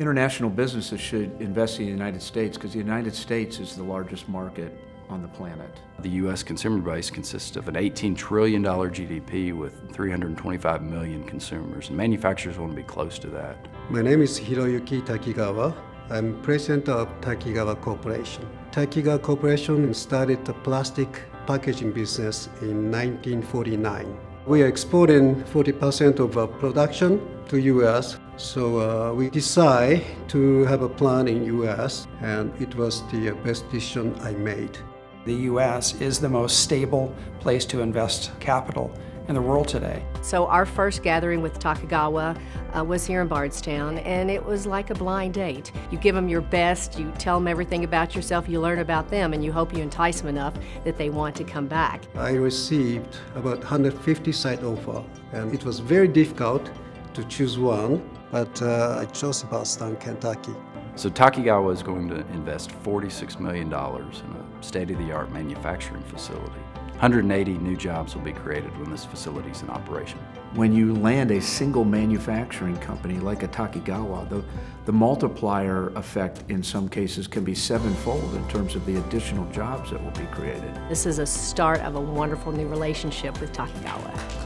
International businesses should invest in the United States because the United States is the largest market on the planet. The U.S. consumer base consists of an $18 trillion GDP with 325 million consumers, and manufacturers want to be close to that. My name is Hiroyuki Takigawa. I'm president of Takigawa Corporation. Takigawa Corporation started the plastic packaging business in 1949. We are exporting 40% of our production to US, so uh, we decide to have a plant in US, and it was the best decision I made. The U.S. is the most stable place to invest capital in the world today. So our first gathering with Takagawa uh, was here in Bardstown, and it was like a blind date. You give them your best, you tell them everything about yourself, you learn about them, and you hope you entice them enough that they want to come back. I received about 150 site offer, and it was very difficult to choose one, but uh, I chose Boston, Kentucky. So Takigawa is going to invest $46 million in a state-of-the-art manufacturing facility. 180 new jobs will be created when this facility is in operation. When you land a single manufacturing company like a Takigawa, the, the multiplier effect in some cases can be sevenfold in terms of the additional jobs that will be created. This is a start of a wonderful new relationship with Takagawa.